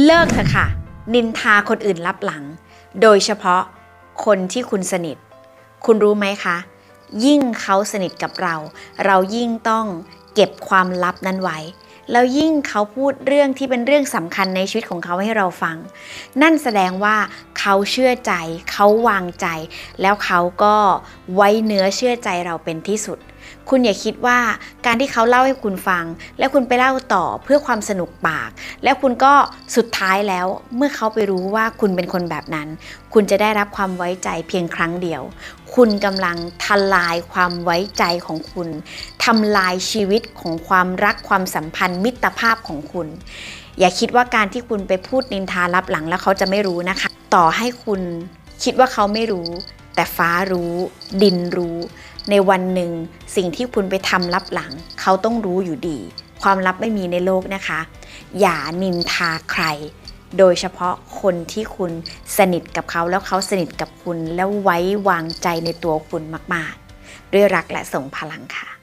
เลิกเถอะค่ะ นินทาคนอื่นลับหลัง โดยเฉพาะคนที่คุณสนิท คุณรู้ไหมคะ ยิ่งเขาสนิทกับเรา เรายิ่งต้องเก็บความลับนั้นไว้ แล้วยิ่งเขาพูดเรื่องที่เป็นเรื่องสำคัญในชีวิตของเขาให้เราฟัง นั่นแสดงว่าเขาเชื่อใจ เขาวางใจ แล้วเขาก็ไว้เนื้อเชื่อใจเราเป็นที่สุด คุณอย่าคิดว่าการที่เขาเล่าให้คุณฟัง แล้วคุณไปเล่าต่อเพื่อความสนุกปาก แล้วคุณก็สุดท้ายแล้ว เมื่อเขาไปรู้ว่าคุณเป็นคนแบบนั้น คุณจะได้รับความไว้ใจเพียงครั้งเดียว คุณกำลังทลายความไว้ใจของคุณทำลายชีวิตของความรักความสัมพันธ์มิตรภาพของคุณ อย่าคิดว่าการที่คุณไปพูดนินทาลับหลังแล้วเขาจะไม่รู้นะคะ ต่อให้คุณคิดว่าเขาไม่รู้ แต่ฟ้ารู้ ดินรู้ ในวันหนึ่งสิ่งที่คุณไปทำลับหลัง เขาต้องรู้อยู่ดี ความลับไม่มีในโลกนะคะ อย่านินทาใคร โดยเฉพาะคนที่คุณสนิทกับเขาแล้วเขาสนิทกับคุณ แล้วไว้วางใจในตัวคุณมาก ๆ ด้วยรักและส่งพลังค่ะ